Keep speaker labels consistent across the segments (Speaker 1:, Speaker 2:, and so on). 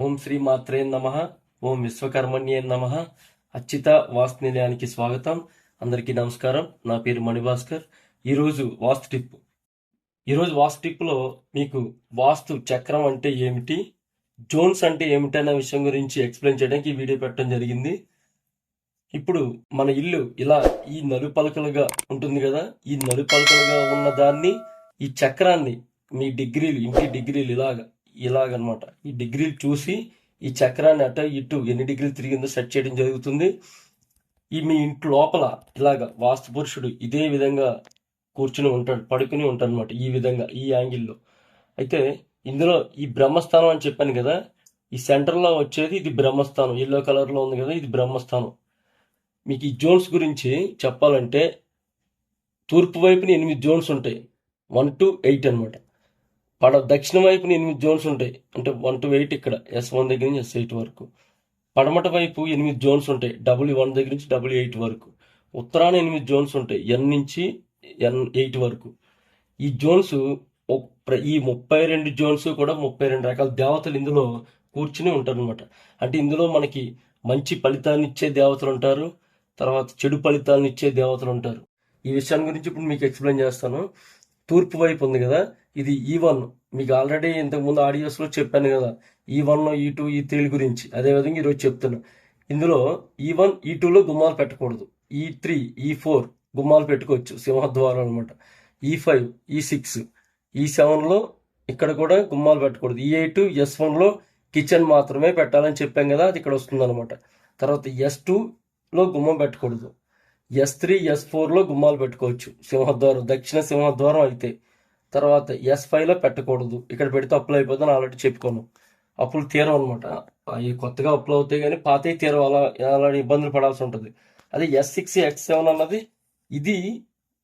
Speaker 1: ఓం శ్రీ మాత్రే నమ. ఓం విశ్వకర్మణ్యే నమ. అచ్యుత వాస్తు నిలయానికి స్వాగతం. అందరికీ నమస్కారం. నా పేరు మణిభాస్కర్. ఈరోజు వాస్తు టిప్ ఈరోజు వాస్తు టిప్లో మీకు వాస్తు చక్రం అంటే ఏమిటి? జోన్స్ అంటే ఏమిటనే విషయం గురించి ఎక్స్ప్లెయిన్ చేయడానికి ఈ వీడియో పెట్టడం జరిగింది. ఇప్పుడు మన ఇల్లు ఇలా ఈ నలుపలకలుగా ఉంటుంది కదా? ఈ నలుపలకలుగా ఉన్న దాన్ని ఈ చక్రాన్ని మీ డిగ్రీలు ఇంటి డిగ్రీలు ఇలాగా ఇలాగనమాట. ఈ డిగ్రీలు చూసి ఈ చక్రాన్ని అట ఇటు ఎన్ని డిగ్రీలు తిరిగిందో సెట్ చేయడం జరుగుతుంది. ఈ మీ ఇంటి లోపల ఇలాగ వాస్తు పురుషుడు ఇదే విధంగా కూర్చుని ఉంటాడు పడుకుని ఉంటాడు అనమాట ఈ విధంగా ఈ యాంగిల్లో. అయితే ఇందులో ఈ బ్రహ్మస్థానం అని చెప్పాను కదా ఈ సెంటర్లో వచ్చేది ఇది బ్రహ్మస్థానం ఎల్లో కలర్లో ఉంది కదా ఇది బ్రహ్మస్థానం. మీకు ఈ జోన్స్ గురించి చెప్పాలంటే తూర్పు వైపున ఎనిమిది జోన్స్ ఉంటాయి వన్ టు ఎయిట్ అనమాట పడ దక్షిణ వైపున ఎనిమిది జోన్స్ ఉంటాయి. అంటే వన్ టు ఎయిట్ ఇక్కడ ఎస్ వన్ దగ్గర నుంచి ఎస్ ఎయిట్ వరకు. పడమట వైపు ఎనిమిది జోన్స్ ఉంటాయి డబ్ల్యూ వన్ దగ్గర నుంచి డబ్ల్యూ ఎయిట్ వరకు. ఉత్తరాన ఎనిమిది జోన్స్ ఉంటాయి ఎన్ నుంచి ఎన్ ఎయిట్ వరకు. ఈ జోన్స్ ఈ ముప్పై రెండు జోన్స్ కూడా ముప్పై రెండు రకాల దేవతలు ఇందులో కూర్చుని ఉంటారు అనమాట అంటే ఇందులో మనకి మంచి ఫలితాన్ని ఇచ్చే దేవతలు ఉంటారు తర్వాత చెడు ఫలితాలను ఇచ్చే దేవతలు ఉంటారు. ఈ విషయాన్ని గురించి ఇప్పుడు మీకు ఎక్స్ప్లెయిన్ చేస్తాను. తూర్పు వైపు ఉంది కదా ఇది e ఈ వన్ మీకు ఆల్రెడీ ఇంతకుముందు ఆడియోస్లో చెప్పాను కదా ఈ వన్ ఈ టూ ఈ త్రీ గురించి. అదేవిధంగా ఈరోజు చెప్తున్నా. ఇందులో ఈ వన్ ఈ టూలో గుమ్మాలు పెట్టకూడదు. ఈ త్రీ ఈ ఫోర్ గుమ్మాలు పెట్టుకోవచ్చు సింహద్వారం అనమాట ఈ e ఫైవ్ ఈ e సిక్స్ ఈ సెవెన్లో ఇక్కడ కూడా గుమ్మాలు పెట్టకూడదు. ఈ ఎయిట్ ఎస్ వన్లో కిచెన్ మాత్రమే పెట్టాలని చెప్పాం కదా అది ఇక్కడ వస్తుంది అనమాట తర్వాత ఎస్ టూలో గుమ్మం పెట్టకూడదు. ఎస్ త్రీ ఎస్ ఫోర్లో గుమ్మాలు పెట్టుకోవచ్చు. సింహద్వారం దక్షిణ సింహద్వారం అయితే. తర్వాత ఎస్ ఫైవ్లో పెట్టకూడదు. ఇక్కడ పెడితే అప్పులు అయిపోతుందని ఆల్రెడీ చెప్పుకోను అప్పులు తీరం అనమాట అవి కొత్తగా అప్పులు అవుతాయి కానీ పాతవి తీరం అలా అలాంటి ఇబ్బందులు పడాల్సి ఉంటుంది. అదే ఎస్ సిక్స్ ఎక్స్ సెవెన్ అన్నది ఇది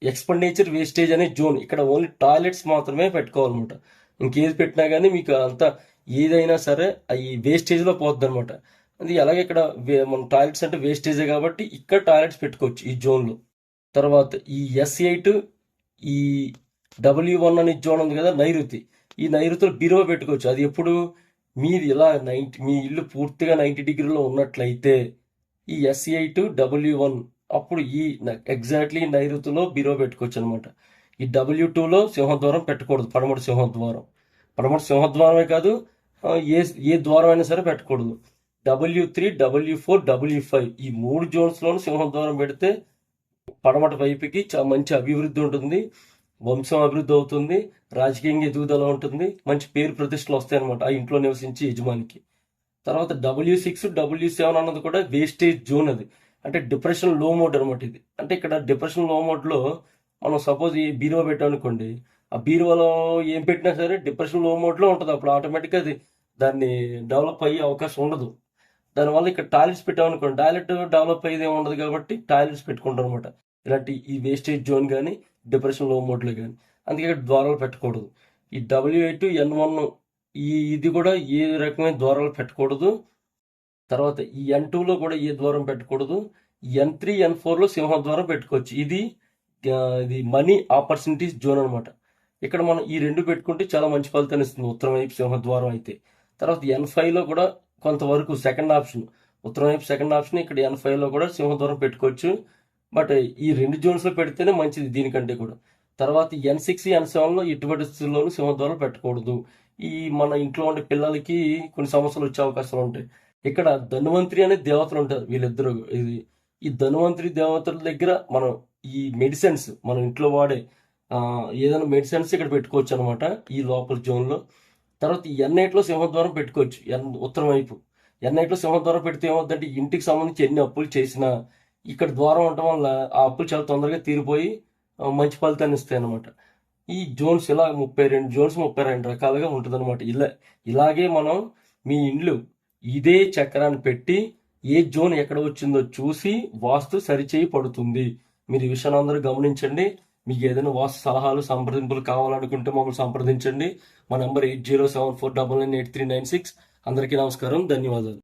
Speaker 1: ఎక్స్పెండిచర్ వేస్టేజ్ అనే జోన్ ఇక్కడ ఓన్లీ టాయిలెట్స్ మాత్రమే పెట్టుకోవాలన్నమాట. ఇంకేది పెట్టినా కానీ మీకు అంత ఏదైనా సరే అవి వేస్టేజ్లో పోద్ది అనమాట అది అలాగే ఇక్కడ వే- మన టాయిలెట్స్ అంటే వేస్టేజే కాబట్టి ఇక్కడ టాయిలెట్స్ పెట్టుకోవచ్చు ఈ జోన్లో. తర్వాత ఈ ఎస్ ఎయిట్ ఈ డబ్ల్యూ వన్ అనే జోన్ ఉంది కదా నైరుతి. ఈ నైరుతిలో బీరువా పెట్టుకోవచ్చు. అది ఎప్పుడు మీది ఇలా నైంటీ మీ ఇల్లు పూర్తిగా నైంటీ డిగ్రీలో ఉన్నట్లయితే ఈ ఎస్ ఎయిట్ డబ్ల్యూ వన్ అప్పుడు ఈ ఎగ్జాక్ట్లీ నైరుతిలో బీరో పెట్టుకోవచ్చు అనమాట ఈ డబ్ల్యూ టూలో సింహద్వారం పెట్టకూడదు పడమటి సింహద్వారం. పడమటి సింహద్వారమే కాదు ఏ ఏ ద్వారం అయినా సరే పెట్టకూడదు. W three W four W five ఈ మూడు జోన్స్లోనూ సింహద్వారం పెడితే పడమట వైపుకి మంచి అభివృద్ధి ఉంటుంది. వంశం అభివృద్ధి అవుతుంది. రాజకీయంగా ఎదుగుదల ఉంటుంది. మంచి పేరు ప్రతిష్టలు వస్తాయి అనమాట ఆ ఇంట్లో నివసించే యజమానికి. తర్వాత డబ్ల్యూ సిక్స్ డబ్ల్యూ సెవెన్ అన్నది కూడా వేస్టేజ్ జోన్ అది. అంటే డిప్రెషన్లో మోడ్ అనమాట ఇది. అంటే ఇక్కడ డిప్రెషన్లో మోడ్లో మనం సపోజ్ ఈ బీరువా పెట్టామనుకోండి ఆ బీరువాలో ఏం పెట్టినా సరే డిప్రెషన్లో మోడ్లో ఉంటుంది. అప్పుడు ఆటోమేటిక్గా అది దాన్ని డెవలప్ అయ్యే అవకాశం ఉండదు. దానివల్ల ఇక్కడ టాయిలెట్స్ పెట్టామనుకోండి టాయిలెట్ డెవలప్ అయ్యేది ఉండదు కాబట్టి టాయిలెట్స్ పెట్టుకుంటాం అనమాట ఇలాంటి ఈ వేస్టేజ్ జోన్ కానీ డిప్రెషన్లో మోడ్లు కానీ అందుకే ఇక్కడ ద్వారాలు పెట్టకూడదు. ఈ డబ్ల్యూ ఎయిట్ ఎన్ వన్ ఈ ఇది కూడా ఏ రకమైన ద్వారాలు పెట్టకూడదు. తర్వాత ఈ ఎన్ టూలో కూడా ఏ ద్వారం పెట్టకూడదు. ఎన్ త్రీ ఎన్ ఫోర్లో సింహద్వారం పెట్టుకోవచ్చు. ఇది ఇది మనీ ఆపర్చునిటీస్ జోన్ అనమాట. ఇక్కడ మనం ఈ రెండు పెట్టుకుంటే చాలా మంచి ఫలితాన్ని ఇస్తుంది. ఉత్తరం వైపు సింహద్వారం అయితే. తర్వాత ఎన్ ఫైవ్లో కూడా కొంతవరకు సెకండ్ ఆప్షన్ ఉత్తరం వైపు సెకండ్ ఆప్షన్ ఇక్కడ ఎన్ ఫైవ్లో కూడా సింహద్వారం పెట్టుకోవచ్చు. బట్ ఈ రెండు జోన్స్లో పెడితేనే మంచిది దీనికంటే కూడా. తర్వాత ఎన్ సిక్స్ ఎన్ సెవెన్లో ఇటువంటి స్థితిలోనూ సింహద్వారం పెట్టకూడదు. ఈ మన ఇంట్లో ఉండే పిల్లలకి కొన్ని సమస్యలు వచ్చే అవకాశాలు ఉంటాయి. ఇక్కడ ధన్వంతరి అనే దేవతలు ఉంటారు వీళ్ళిద్దరు. ఇది ఈ ధన్వంతరి దేవతల దగ్గర మనం ఈ మెడిసిన్స్ మనం ఇంట్లో వాడే ఏదైనా మెడిసిన్స్ ఇక్కడ పెట్టుకోవచ్చు అనమాట ఈ లోపల జోన్లో తర్వాత ఈ ఎన్ఐట్లో సింహద్వారం పెట్టుకోవచ్చు. ఎన్ ఉత్తరం వైపు. ఎన్ఐట్లో సింహద్వారం పెడితే ఏమవుతుందంటే ఇంటికి సంబంధించి ఎన్ని అప్పులు చేసినా ఇక్కడ ద్వారం ఉండటం వల్ల ఆ అప్పులు చాలా తొందరగా తీరిపోయి మంచి ఫలితాన్ని ఇస్తాయి అనమాట ఈ జోన్స్ ఇలా ముప్పై రెండు జోన్స్ ముప్పై రెండు రకాలుగా ఉంటుంది అనమాట ఇలా ఇలాగే మనం మీ ఇండ్లు ఇదే చక్రాన్ని పెట్టి ఏ జోన్ ఎక్కడ వచ్చిందో చూసి వాస్తు సరిచేయి పడుతుంది. మీరు ఈ విషయాన్ని అందరూ గమనించండి. మీకు ఏదైనా వాస్తు సలహాలు సంప్రదింపులు కావాలనుకుంటే మమ్మల్ని సంప్రదించండి. మా number eight zero seven four double nine eight three nine six. అందరికీ నమస్కారం. ధన్యవాదాలు.